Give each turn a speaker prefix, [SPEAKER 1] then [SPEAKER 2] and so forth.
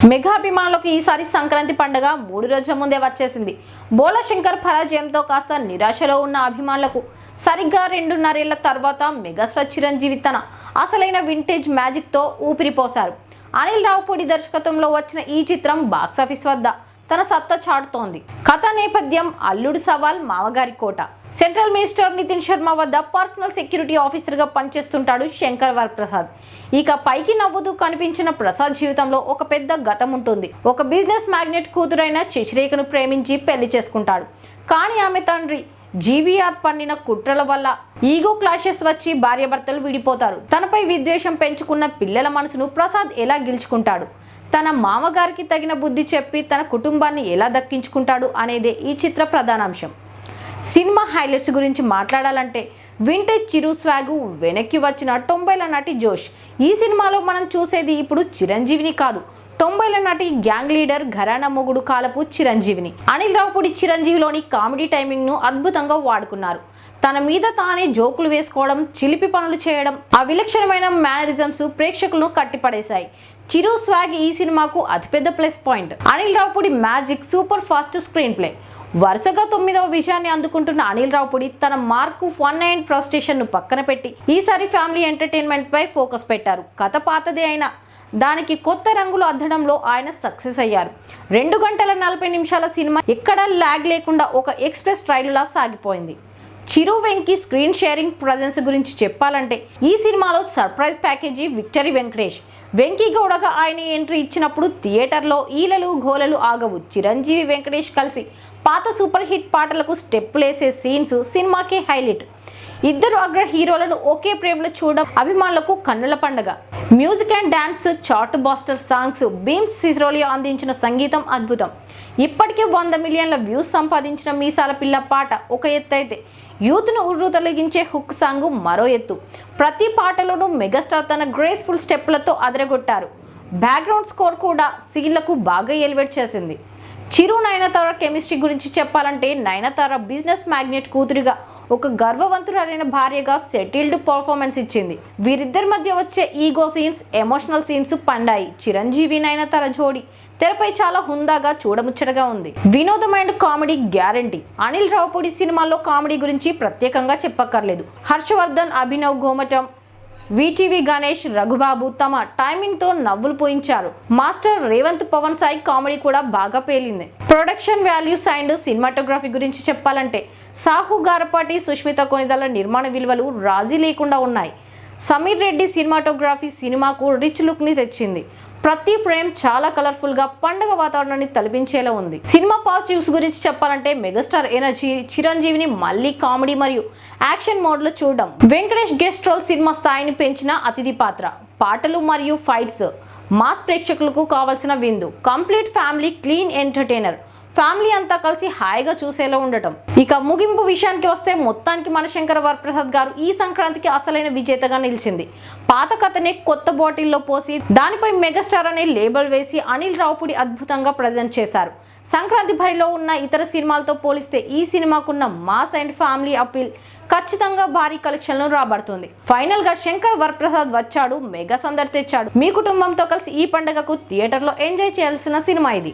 [SPEAKER 1] మెగాభిమానులకు ఈసారి సంక్రాంతి పండుగ మూడు రోజుల ముందే వచ్చేసింది. బోలశంకర్ పరాజయంతో కాస్త నిరాశలో ఉన్న అభిమానులకు సరిగ్గా రెండున్నరేళ్ళ తర్వాత మెగాస్టార్ చిరంజీవి తన అసలైన వింటేజ్ మ్యాజిక్తో ఊపిరిపోశారు అనిల్ రావుపూడి దర్శకత్వంలో వచ్చిన ఈ చిత్రం బాక్సాఫీస్ వద్ద తన సత్తా చాటుతోంది. కథ నేపథ్యం అల్లుడు సవాల్ మామగారి కోట. సెంట్రల్ మినిస్టర్ నితిన్ శర్మ వద్ద పర్సనల్ సెక్యూరిటీ ఆఫీసర్గా పనిచేస్తుంటాడు శంకర్ వరప్రసాద్. ఇక పైకి నవ్వుతూ కనిపించిన ప్రసాద్ జీవితంలో ఒక పెద్ద గతం ఉంటుంది. ఒక బిజినెస్ మ్యాగ్నెట్ కూతురైన శశిరేఖను ప్రేమించి పెళ్ళి చేసుకుంటాడు. కానీ ఆమె తండ్రి జీవీఆర్ పన్నిన కుట్రల వల్ల ఈగో క్లాషెస్ వచ్చి భార్యాభర్తలు విడిపోతారు. తనపై విద్వేషం పెంచుకున్న పిల్లల మనసును ప్రసాద్ ఎలా గెలుచుకుంటాడు? తన మామగారికి తగిన బుద్ధి చెప్పి తన కుటుంబాన్ని ఎలా దక్కించుకుంటాడు అనేదే ఈ చిత్ర ప్రధానాంశం. సినిమా హైలైట్స్ గురించి మాట్లాడాలంటే వింటేజ్ చిరు స్వాగు వెనక్కి వచ్చిన తొంభైల నటి జోష్. ఈ సినిమాలో మనం చూసేది ఇప్పుడు చిరంజీవిని కాదు. తొంభైల నటి గ్యాంగ్ లీడర్ ఘరానా మొగుడు కాలపు చిరంజీవిని. అనిల్ రావుపూడి చిరంజీవిలోని కామెడీ టైమింగ్ను అద్భుతంగా వాడుకున్నారు. తన మీద తానే జోకులు వేసుకోవడం చిలిపి పనులు చేయడం ఆ విలక్షణమైన మేనరిజమ్స్ ప్రేక్షకులను కట్టిపడేశాయి. చిరు స్వాగ్ ఈ సినిమాకు అతిపెద్ద plus point. Anil Ravipudi magic super fast screenplay. వరుసగా తొమ్మిదవ విజయాన్ని అందుకుంటున్న అనిల్ రావుపూడి తన మార్కు వన్ నైన్ ప్రొస్టేషన్ను పక్కన పెట్టి ఈసారి ఫ్యామిలీ ఎంటర్టైన్మెంట్ పై ఫోకస్ పెట్టారు. కథ పాతదే అయినా దానికి కొత్త రంగులు అద్దడంలో ఆయన సక్సెస్ అయ్యారు. రెండు గంటల నలభై నిమిషాల సినిమా ఎక్కడా ల్యాగ్ లేకుండా ఒక ఎక్స్ప్రెస్ ట్రైలులా సాగిపోయింది. Chiru Venky screen sharing presence గురించి చెప్పాలంటే ఈ సినిమాలో surprise package victory Venkatesh. Venky గౌడగా ఆయన ఎంట్రీ ఇచ్చినప్పుడు థియేటర్లో ఈలలు గోలలు ఆగవు. చిరంజీవి వెంకటేష్ కలిసి పాత సూపర్ హిట్ పాటలకు స్టెప్పులేసే సీన్స్ సినిమాకే హైలైట్. ఇద్దరు అగ్ర హీరోలను ఒకే ప్రేమలో చూడడం అభిమానులకు కన్నుల పండగ. Music and dance chartbuster songs Bheems Ceciroleo అందించిన సంగీతం అద్భుతం. ఇప్పటికే వంద మిలియన్ల వ్యూస్ సంపాదించిన మీసాల పిల్ల పాట ఒక ఎత్తు అయితే యూత్ను ఉర్రు తొలగించే హుక్ సాంగ్ మరో ఎత్తు. ప్రతి పాటలోనూ మెగాస్టార్ తన గ్రేస్ఫుల్ స్టెప్లతో అదరగొట్టారు. బ్యాక్గ్రౌండ్ స్కోర్ కూడా సీన్లకు బాగా ఎలివేట్ చేసింది. చిరు నయనతార కెమిస్ట్రీ గురించి చెప్పాలంటే నయనతార బిజినెస్ మ్యాగ్నెట్ కూతురిగా ఒక గర్వవంతురాలైన భార్యగా సెటిల్డ్ పర్ఫార్మెన్స్ ఇచ్చింది. వీరిద్దరి మధ్య వచ్చే ఈగో సీన్స్ ఎమోషనల్ సీన్స్ పండాయి. చిరంజీవి నయనతార జోడి. తెరపై చాలా హుందాగా చూడముచ్చటగా ఉంది. వినోదం and comedy guarantee. Anil Ravipudi సినిమాల్లో కామెడీ గురించి ప్రత్యేకంగా చెప్పక్కర్లేదు. హర్షవర్ధన్ అభినవ్ గోమటం వీటీవీ గణేష్ రఘుబాబు తమ టైమింగ్తో నవ్వులు పోయించారు. మాస్టర్ రేవంత్ పవన్ సాయి కామెడీ కూడా బాగా పేలింది. ప్రొడక్షన్ వాల్యూస్ అండ్ సినిమాటోగ్రఫీ గురించి చెప్పాలంటే సాహు గారపాటి సుష్మిత కొనిదల నిర్మాణ విలువలు రాజీ లేకుండా ఉన్నాయి. సమీర్ రెడ్డి సినిమాటోగ్రఫీ సినిమాకు రిచ్ లుక్ని తెచ్చింది. ప్రతి ఫ్రేమ్ చాలా కలర్ఫుల్గా పండగ వాతావరణాన్ని తలపించేలా ఉంది. సినిమా పాజిటివ్స్ గురించి చెప్పాలంటే మెగాస్టార్ ఎనర్జీ చిరంజీవిని మళ్ళీ కామెడీ మరియు యాక్షన్ మోడ్లో చూడడం. వెంకటేష్ గెస్ట్ రోల్ సినిమా స్థాయిని పెంచిన అతిథి పాత్ర. పాటలు మరియు ఫైట్స్. మాస్ ప్రేక్షకులకు కావాల్సిన విందు. Complete family clean entertainer. Family అంతా కలిసి హాయిగా చూసేలా ఉండటం. ఇక ముగింపు విషయానికి వస్తే మొత్తానికి మనశంకర వరప్రసాద్ గారు ఈ సంక్రాంతికి అసలైన విజేతగా నిలిచింది. పాత కథనే కొత్త బాటిల్లో పోసి దానిపై మెగాస్టార్ అనే లేబుల్ వేసి అనిల్ రావుపుడి అద్భుతంగా ప్రజెంట్ చేశారు. సంక్రాంతి భరిలో ఉన్న ఇతర సినిమాలతో పోలిస్తే ఈ సినిమాకున్న మాస్ అండ్ ఫ్యామిలీ అపీల్ ఖచ్చితంగా భారీ కలెక్షన్లను రాబడుతుంది. ఫైనల్గా శంకర్ వరప్రసాద్ వచ్చాడు మెగా సందడి తెచ్చాడు. మీ కుటుంబంతో కలిసి ఈ పండుగకు థియేటర్లో ఎంజాయ్ చేయాల్సిన సినిమా ఇది.